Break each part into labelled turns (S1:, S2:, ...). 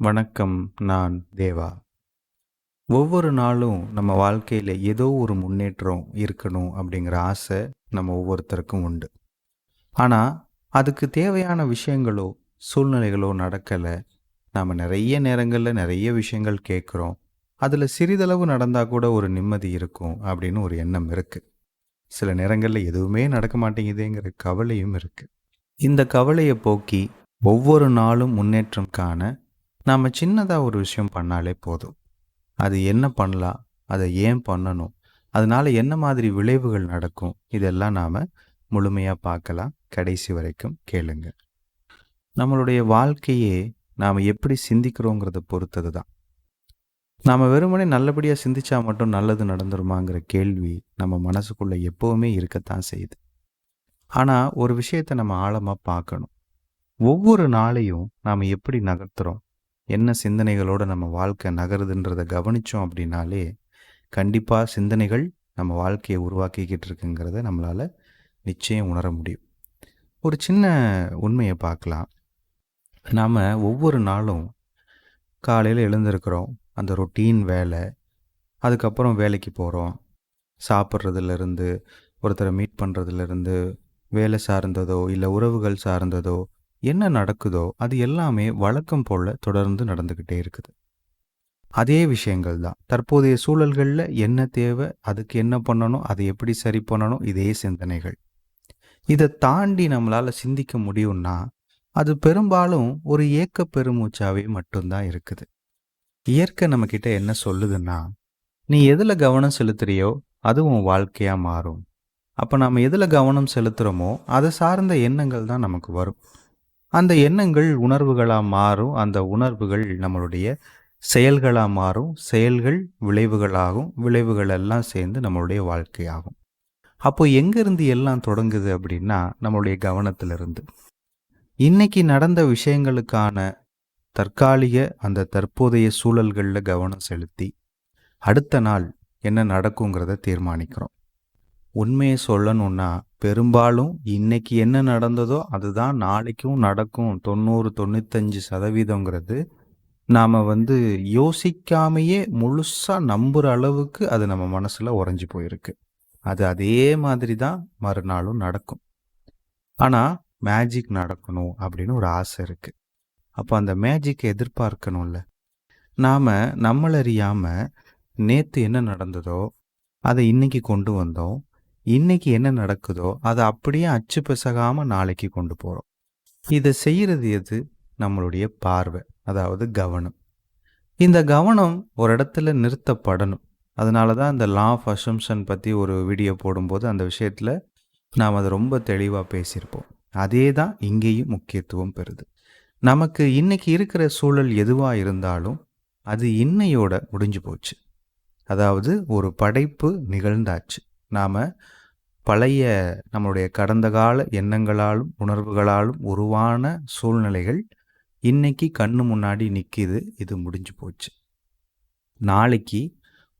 S1: வணக்கம் நான் தேவா. ஒவ்வொரு நாளும் நம்ம வாழ்க்கையில் ஏதோ ஒரு முன்னேற்றம் இருக்கணும் அப்படிங்கிற ஆசை நம்ம ஒவ்வொருத்தருக்கும் உண்டு. ஆனால் அதுக்கு தேவையான விஷயங்களோ சூழ்நிலைகளோ நடக்கலை. நாம் நிறைய நேரங்களில் நிறைய விஷயங்கள் கேட்குறோம். அதில் சிறிதளவு நடந்தால் கூட ஒரு நிம்மதி இருக்கும் அப்படின்னு ஒரு எண்ணம் இருக்குது சில நேரங்களில் எதுவுமே நடக்க மாட்டேங்குதுங்கிற கவலையும் இருக்குது இந்த கவலையை போக்கி ஒவ்வொரு நாளும் முன்னேற்றம் காண நாம் சின்னதாக ஒரு விஷயம் பண்ணாலே போதும். அது என்ன பண்ணலாம்? அதை ஏன் பண்ணணும்? அதனால என்ன மாதிரி விளைவுகள் நடக்கும்? இதெல்லாம் நாம் முழுமையாக பார்க்கலாம். கடைசி வரைக்கும் கேளுங்க. நம்மளுடைய வாழ்க்கையே நாம் எப்படி சிந்திக்கிறோங்கிறத பொறுத்தது தான். நாம் வெறுமனே நல்லபடியாக சிந்திச்சா மட்டும் நல்லது நடந்துருமாங்கிற கேள்வி நம்ம மனசுக்குள்ளே எப்போவுமே இருக்கத்தான் செய்யுது. ஆனால் ஒரு விஷயத்தை நம்ம ஆழமாக பார்க்கணும். ஒவ்வொரு நாளையும் நாம் எப்படி நகர்த்துறோம்? என்ன சிந்தனைகளோடு நம்ம வாழ்க்கை நகருதுன்றதை கவனித்தோம் அப்படின்னாலே கண்டிப்பாக சிந்தனைகள் நம்ம வாழ்க்கையை உருவாக்கிக்கிட்டு இருக்குங்கிறத நம்மளால் நிச்சயம் உணர முடியும். ஒரு சின்ன உண்மையை பார்க்கலாம். நாம் ஒவ்வொரு நாளும் காலையில் எழுந்திருக்கிறோம். அந்த ரொட்டீன் வேலை அதுக்கப்புறம் வேலைக்கு போகிறோம் சாப்பிட்றதுலேருந்து ஒருத்தரை மீட் பண்ணுறதுலேருந்து வேலை சார்ந்ததோ இல்லை உறவுகள் சார்ந்ததோ என்ன நடக்குதோ அது எல்லாமே வழக்கம் போல் தொடர்ந்து நடந்துக்கிட்டே இருக்குது. அதே விஷயங்கள் தான். தற்போதைய சூழல்களில் என்ன தேவை அதுக்கு என்ன பண்ணணும் அதை எப்படி சரி பண்ணணும் இதே சிந்தனைகள். இதை தாண்டி நம்மளால் சிந்திக்க முடியும்னா அது பெரும்பாலும் ஒரு ஏக்க பெருமூச்சாவே மட்டும்தான் இருக்குது. இயற்கை நம்மக்கிட்ட என்ன சொல்லுதுன்னா நீ எதில் கவனம் செலுத்துறியோ அது உன் வாழ்க்கையாக மாறும். அப்போ நாம் எதில் கவனம் செலுத்துகிறோமோ அதை சார்ந்த எண்ணங்கள் தான் நமக்கு வரும். அந்த எண்ணங்கள் உணர்வுகளாக மாறும் அந்த உணர்வுகள் நம்மளுடைய செயல்களாக மாறும் செயல்கள் விளைவுகளாகும் விளைவுகள் எல்லாம் சேர்ந்து நம்மளுடைய வாழ்க்கையாகும் அப்போ எங்கேருந்து எல்லாம் தொடங்குது அப்படின்னா நம்மளுடைய கவனத்திலிருந்து. இன்னைக்கு நடந்த விஷயங்களுக்கான தற்காலிக அந்த தற்போதைய சூழல்களில் கவனம் செலுத்தி அடுத்த நாள் என்ன நடக்குங்கிறத தீர்மானிக்கிறோம். உண்மையை சொல்லணும்னா பெரும்பாலும் இன்னைக்கு என்ன நடந்ததோ அதுதான் நாளைக்கும் நடக்கும். தொண்ணூறு தொண்ணூத்தஞ்சு சதவீதங்கிறது நாம் வந்து யோசிக்காமையே முழுசாக நம்புகிற அளவுக்கு அது நம்ம மனசில் உறைஞ்சி போயிருக்கு. அது அதே மாதிரி தான் மறுநாளும் நடக்கும். ஆனால் மேஜிக் நடக்கணும் அப்படின்னு ஒரு ஆசை இருக்குது அப்போ அந்த மேஜிக்கை எதிர்பார்க்கணும்ல. நாம் நம்மளறியாமல் நேற்று என்ன நடந்ததோ அதை இன்னைக்கு கொண்டு வந்தோம். இன்னைக்கு என்ன நடக்குதோ அதை அப்படியே அச்சு பிசகாமல் நாளைக்கு கொண்டு போகிறோம் இதை செய்கிறது எது? நம்மளுடைய பார்வை அதாவது கவனம். இந்த கவனம் ஒரு இடத்துல நிறுத்தப்படணும். அதனால தான் இந்த லா ஆஃப் அசம்ஷன் பற்றி ஒரு வீடியோ போடும்போது அந்த விஷயத்தில் நாம் அதை ரொம்ப தெளிவாக பேசியிருப்போம். அதே தான் இங்கேயும் முக்கியத்துவம் பெறுது. நமக்கு இன்னைக்கு இருக்கிற சூழல் எதுவாக இருந்தாலும் அது இன்னையோட முடிஞ்சு போச்சு. அதாவது ஒரு படைப்பு நிகழ்ந்தாச்சு. நாம் பழைய நம்மளுடைய கடந்த கால எண்ணங்களாலும் உணர்வுகளாலும் உருவான சூழ்நிலைகள் இன்னைக்கு கண்ணு முன்னாடி நிற்கிது இது முடிஞ்சு போச்சு. நாளைக்கு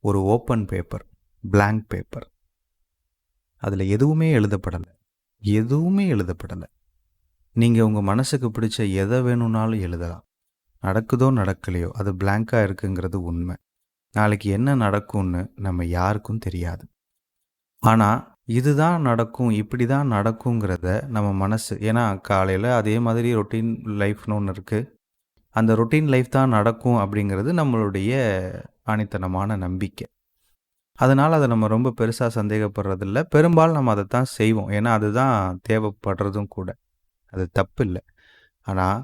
S1: ஒரு ஓப்பன் பேப்பர் பிளாங்க் பேப்பர் அதில் எதுவுமே எழுதப்படலை எதுவுமே எழுதப்படலை. நீங்கள் உங்கள் மனசுக்கு பிடிச்ச எதை வேணும்னாலும் எழுதலாம். நடக்குதோ நடக்கலையோ அது பிளாங்காக இருக்குங்கிறது உண்மை. நாளைக்கு என்ன நடக்கும்னு நம்ம யாருக்கும் தெரியாது. ஆனால் இதுதான் நடக்கும் இப்படி தான் நடக்குங்கிறத நம்ம மனசு ஏன்னா காலையில் அதே மாதிரி ரொட்டீன் லைஃப்னு ஒன்று இருக்குது அந்த ரொட்டீன் லைஃப் தான் நடக்கும் அப்படிங்கிறது நம்மளுடைய ஆணித்தனமான நம்பிக்கை. அதனால் அதை நம்ம ரொம்ப பெருசாக சந்தேகப்படுறதில்ல. பெரும்பாலும் நம்ம அதை தான் செய்வோம். ஏன்னா அதுதான் தேவைப்படுறதும் கூட. அது தப்பு இல்லை ஆனால்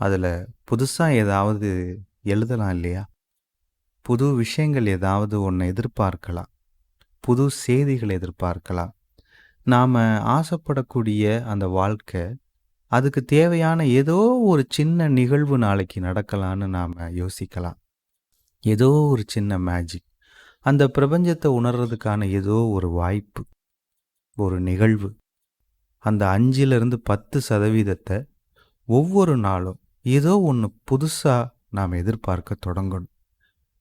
S1: அதில் புதுசாக ஏதாவது எழுதலாம் இல்லையா? புது விஷயங்கள் ஏதாவது ஒன்று எதிர்பார்க்கலாம். புது செய்திகளை எதிர்பார்க்கலாம். நாம் ஆசைப்படக்கூடிய அந்த வாழ்க்கை அதுக்கு தேவையான ஏதோ ஒரு சின்ன நிகழ்வு நாளைக்கு நடக்கலான்னு நாம் யோசிக்கலாம். ஏதோ ஒரு சின்ன மேஜிக் அந்த பிரபஞ்சத்தை உணர்றதுக்கான ஏதோ ஒரு வாய்ப்பு ஒரு நிகழ்வு. அந்த அஞ்சிலிருந்து பத்து சதவீதத்தை ஒவ்வொரு நாளும் ஏதோ ஒன்று புதுசாக நாம் எதிர்பார்க்க தொடங்கணும்.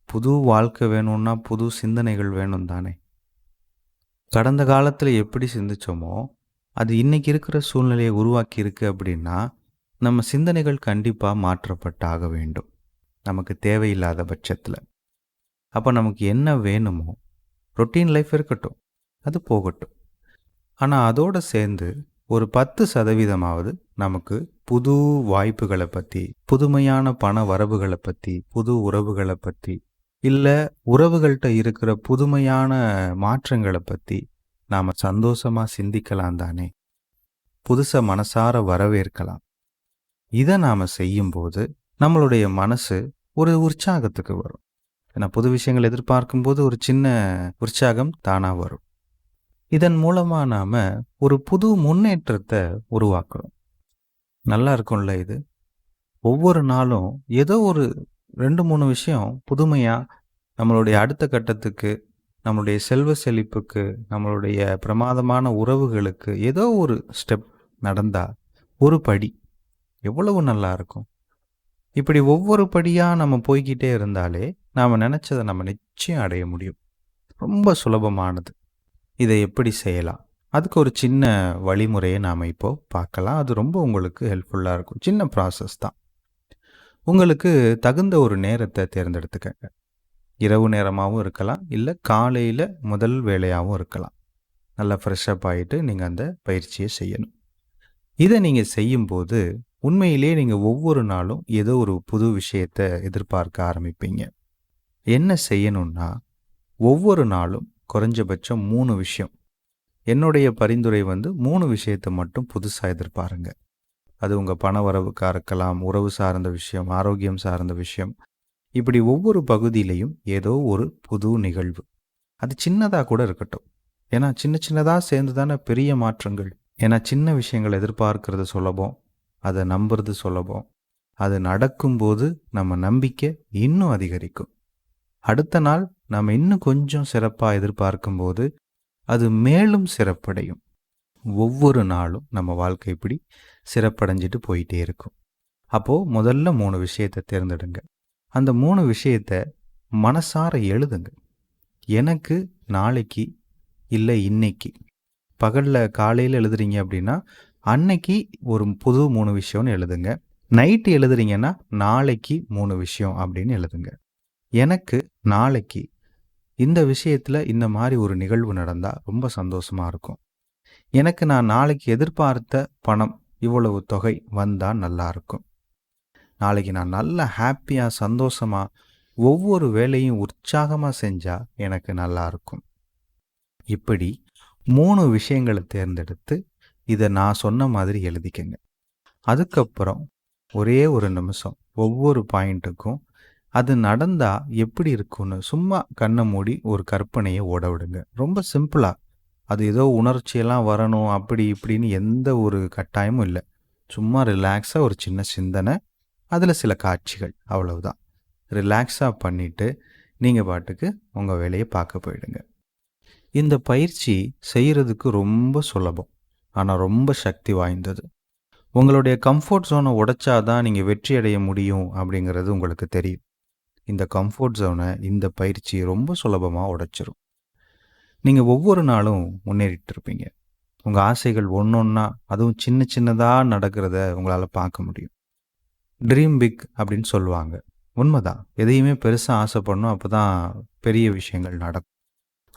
S1: புது வாழ்க்கை வேணும்னா புது சிந்தனைகள் வேணும் தானே. கடந்த காலத்தில் எப்படி சிந்திச்சோமோ அது இன்னைக்கு இருக்கிற சூழ்நிலையை உருவாக்கி இருக்கு அப்படின்னா நம்ம சிந்தனைகள் கண்டிப்பாக மாற்றப்பட்டாக வேண்டும். நமக்கு தேவையில்லாத பட்சத்தில். அப்போ நமக்கு என்ன வேணுமோ ரொட்டீன் லைஃப் இருக்கட்டும் அது போகட்டும். ஆனால் அதோடு சேர்ந்து ஒரு பத்து சதவீதமாவது நமக்கு புது வாய்ப்புகளை பற்றி புதுமையான பண வரவுகளை பற்றி புது உறவுகளை பற்றி இல்லை உறவுகள்கிட்ட இருக்கிற புதுமையான மாற்றங்களை பற்றி நாம் சந்தோஷமாக சிந்திக்கலாம் தானே? புதுசாக மனசார வரவேற்கலாம். இதை நாம் செய்யும்போது நம்மளுடைய மனசு ஒரு உற்சாகத்துக்கு வரும். ஏன்னா புது விஷயங்கள் எதிர்பார்க்கும்போது ஒரு சின்ன உற்சாகம் தானாக வரும். இதன் மூலமாக நாம் ஒரு புது முன்னேற்றத்தை உருவாக்குறோம் நல்லா இருக்கும்ல இது? ஒவ்வொரு நாளும் ஏதோ ஒரு ரெண்டு மூணு விஷயம் புதுமையாக நம்மளுடைய அடுத்த கட்டத்துக்கு நம்மளுடைய செல்வ செழிப்புக்கு நம்மளுடைய பிரமாதமான உறவுகளுக்கு ஏதோ ஒரு ஸ்டெப் நடந்தால் ஒரு படி எவ்வளவு நல்லா இருக்கும். இப்படி ஒவ்வொரு படியாக நம்ம போய்கிட்டே இருந்தாலே நாம் நினச்சதை நம்ம நிச்சயம் அடைய முடியும். ரொம்ப சுலபமானது. இதை எப்படி செய்யலாம்? அதுக்கு ஒரு சின்ன வழிமுறையை நாம் இப்போது பார்க்கலாம். அது ரொம்ப உங்களுக்கு ஹெல்ப்ஃபுல்லாக இருக்கும். சின்ன ப்ராசஸ் தான். உங்களுக்கு தகுந்த ஒரு நேரத்தை தேர்ந்தெடுத்துக்கங்க. இரவு நேரமாகவும் இருக்கலாம் இல்லை காலையில் முதல் வேலையாகவும் இருக்கலாம். நல்லா ஃப்ரெஷ்ஷப் ஆகிட்டு நீங்கள் அந்த பயிற்சியை செய்யணும். இதை நீங்கள் செய்யும்போது உண்மையிலேயே நீங்கள் ஒவ்வொரு நாளும் ஏதோ ஒரு புது விஷயத்தை எதிர்பார்க்க ஆரம்பிப்பீங்க. என்ன செய்யணும்னா ஒவ்வொரு நாளும் குறைஞ்சபட்சம் மூணு விஷயம். என்னுடைய பரிந்துரை வந்து மூணு விஷயத்தை மட்டும் புதுசாக எதிர்பாருங்க. அது உங்கள் பண வரவுக்காக இருக்கலாம் உறவு சார்ந்த விஷயம் ஆரோக்கியம் சார்ந்த விஷயம். இப்படி ஒவ்வொரு பகுதியிலையும் ஏதோ ஒரு புது நிகழ்வு. அது சின்னதாக கூட இருக்கட்டும். ஏன்னா சின்ன சின்னதாக சேர்ந்து தானே பெரிய மாற்றங்கள். ஏன்னா சின்ன விஷயங்கள் எதிர்பார்க்கறது சுலபம். அதை நம்புறது சுலபம். அது நடக்கும்போது நம்ம நம்பிக்கை இன்னும் அதிகரிக்கும். அடுத்த நாள் நம்ம இன்னும் கொஞ்சம் சிறப்பாக எதிர்பார்க்கும்போது அது மேலும் சிறப்படையும். ஒவ்வொரு நாளும் நம்ம வாழ்க்கை இப்படி சிறப்படைஞ்சிட்டு போயிட்டே இருக்கும். அப்போது முதல்ல மூணு விஷயத்தை தேர்ந்தெடுங்க. அந்த மூணு விஷயத்த மனசார எழுதுங்க. எனக்கு நாளைக்கு இல்லை இன்னைக்கு. பகலில் காலையில் எழுதுறீங்க அப்படின்னா அன்னைக்கு ஒரு புது மூணு விஷயம்னு எழுதுங்க. நைட்டு எழுதுறீங்கன்னா நாளைக்கு மூணு விஷயம் அப்படின்னு எழுதுங்க. எனக்கு நாளைக்கு இந்த விஷயத்தில் இந்த மாதிரி ஒரு நிகழ்வு நடந்தால் ரொம்ப சந்தோஷமாக இருக்கும். எனக்கு நான் நாளைக்கு எதிர்பார்த்த பணம் இவ்வளவு தொகை வந்தால் நல்லா இருக்கும். நாளைக்கு நான் நல்ல ஹாப்பியாக சந்தோஷமாக ஒவ்வொரு வேலையும் உற்சாகமாக செஞ்சால் எனக்கு நல்லா இருக்கும். இப்படி மூணு விஷயங்களை தேர்ந்தெடுத்து இதை நான் சொன்ன மாதிரி எழுதிக்கங்க. அதுக்கப்புறம் ஒரே ஒரு நிமிஷம் ஒவ்வொரு பாயிண்ட்டுக்கும் அது நடந்தால் எப்படி இருக்கும்னு சும்மா கண்ணை மூடி ஒரு கற்பனையை ஓட விடுங்க. ரொம்ப சிம்பிளாக அது ஏதோ உணர்ச்சியெல்லாம் வரணும் அப்படி இப்படின்னு எந்த ஒரு கட்டாயமும் இல்லை. சும்மா ரிலாக்ஸாக ஒரு சின்ன சிந்தனை அதில் சில காட்சிகள் அவ்வளவுதான். ரிலாக்ஸாக பண்ணிவிட்டு நீங்கள் பாட்டுக்கு உங்கள் வேலையை பார்க்க போயிடுங்க. இந்த பயிற்சி செய்கிறதுக்கு ரொம்ப சுலபம். ஆனால் ரொம்ப சக்தி வாய்ந்தது. உங்களுடைய கம்ஃபர்ட் ஜோனை உடைச்சாதான் நீங்கள் வெற்றி அடைய முடியும் அப்படிங்கிறது உங்களுக்கு தெரியும். இந்த கம்ஃபர்ட் ஜோனை இந்த பயிற்சி ரொம்ப சுலபமாக உடைச்சிரும். நீங்கள் ஒவ்வொரு நாளும் முன்னேறிட்டு இருப்பீங்க உங்கள் ஆசைகள் ஒன்று ஒன்றா அதுவும் சின்ன சின்னதாக நடக்கிறத உங்களால் பார்க்க முடியும். ட்ரீம் பிக் அப்படின்னு சொல்லுவாங்க. உண்மைதான். எதையுமே பெருசாக ஆசைப்படணும். அப்போ தான் பெரிய விஷயங்கள் நடக்கும்.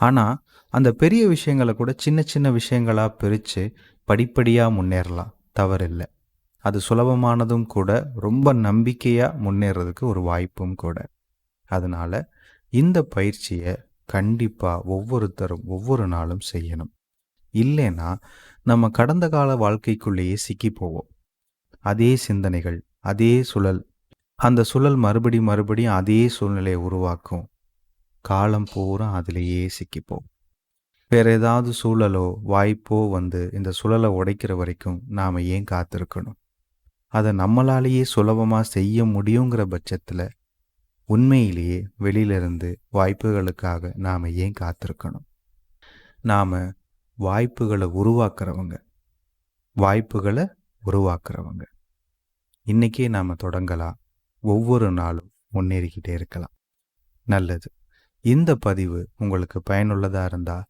S1: ஆனால் அந்த பெரிய விஷயங்களை கூட சின்ன சின்ன விஷயங்களாக பிரித்து படிப்படியாக முன்னேறலாம். தவறில்லை. அது சுலபமானதும் கூட ரொம்ப நம்பிக்கையாக முன்னேறதுக்கு ஒரு வாய்ப்பும் கூட. அதனால் இந்த பயிற்சியை கண்டிப்பாக ஒவ்வொருத்தரும் ஒவ்வொரு நாளும் செய்யணும். இல்லைன்னா நம்ம கடந்த கால வாழ்க்கைக்குள்ளேயே சிக்கி போவோம். அதே சிந்தனைகள் அதே சுழல். அந்த சுழல் மறுபடி மறுபடியும் அதே சூழ்நிலையை உருவாக்கும். காலம் பூரா அதிலேயே சிக்கிப்போம் வேற ஏதாவது சூழலோ வாய்ப்போ வந்து இந்த சுழலை உடைக்கிற வரைக்கும் நாம் ஏன் காத்திருக்கணும்? அதை நம்மளாலேயே சுலபமாக செய்ய முடியுங்கிற பட்சத்தில் உண்மையிலேயே வெளியிலிருந்து வாய்ப்புகளுக்காக நாம் ஏன் காத்திருக்கணும்? நாம் வாய்ப்புகளை உருவாக்குறவங்க வாய்ப்புகளை உருவாக்குறவங்க. இன்றைக்கே நாம் தொடங்கலாம். ஒவ்வொரு நாளும் முன்னேறிக்கிட்டே இருக்கலாம். நல்லது. இந்த பதிவு உங்களுக்கு பயனுள்ளதாக இருந்தால்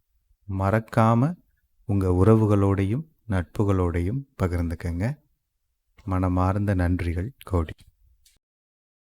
S1: மறக்காமல் உங்கள் உறவுகளோடையும் நட்புகளோடையும் பகிர்ந்துக்கங்க. மனமார்ந்த நன்றிகள் கோடி.